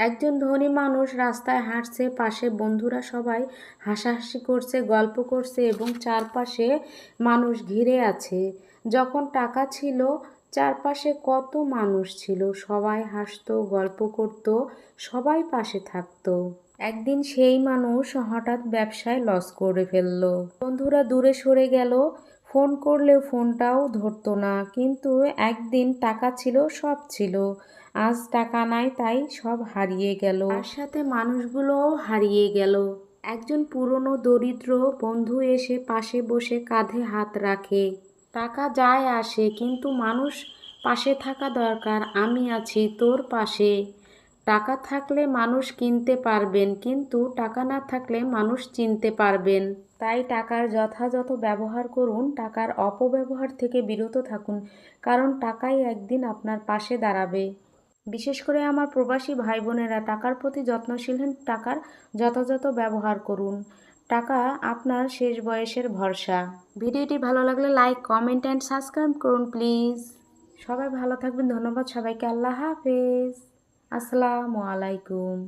একজন ধনী মানুষ রাস্তায় হাঁটছে, পাশে বন্ধুরা সবাই হাসাহাসি করছে, গল্প করছে এবং চারপাশে মানুষ ঘিরে আছে। যখন টাকা ছিল, চারপাশে কত মানুষ ছিল, সবাই হাসতো, গল্প করত, সবাই পাশে থাকতো। একদিন সেই মানুষ হঠাৎ ব্যবসায় লস করে ফেলল। বন্ধুরা দূরে সরে গেল ফোন করলেও ফোনটাও ধরতো না, কিন্তু একদিন টাকা ছিল, সব ছিল। আজ টাকা নাই, তাই সব হারিয়ে গেল। তার সাথে মানুষগুলোও হারিয়ে গেল। একজন পুরনো দরিদ্র বন্ধু এসে পাশে বসে কাঁধে হাত রাখে। টাকা যায় আসে, কিন্তু মানুষ পাশে থাকা দরকার। আমি আছি তোর পাশে। টাকা থাকলে মানুষ কিনতে পারবেন, কিন্তু টাকা না থাকলে মানুষ চিনতে পারবেন। তাই টাকার যথাযথ ব্যবহার করুন, টাকার অপব্যবহার থেকে বিরত থাকুন, কারণ টাকাই একদিন আপনার পাশে দাঁড়াবে। বিশেষ করে আমার প্রবাসী ভাই বোনেরা টাকার প্রতি যত্নশীল হন, টাকার যথাযথ ব্যবহার করুন। টাকা আপনার শেষ বয়সের ভরসা। ভিডিওটি ভালো লাগলে লাইক, কমেন্ট, অ্যান্ড সাবস্ক্রাইব করুন, প্লিজ। সবাই ভালো থাকবেন, ধন্যবাদ সবাইকে, আল্লাহ হাফেজ। আসসালামু আলাইকুম।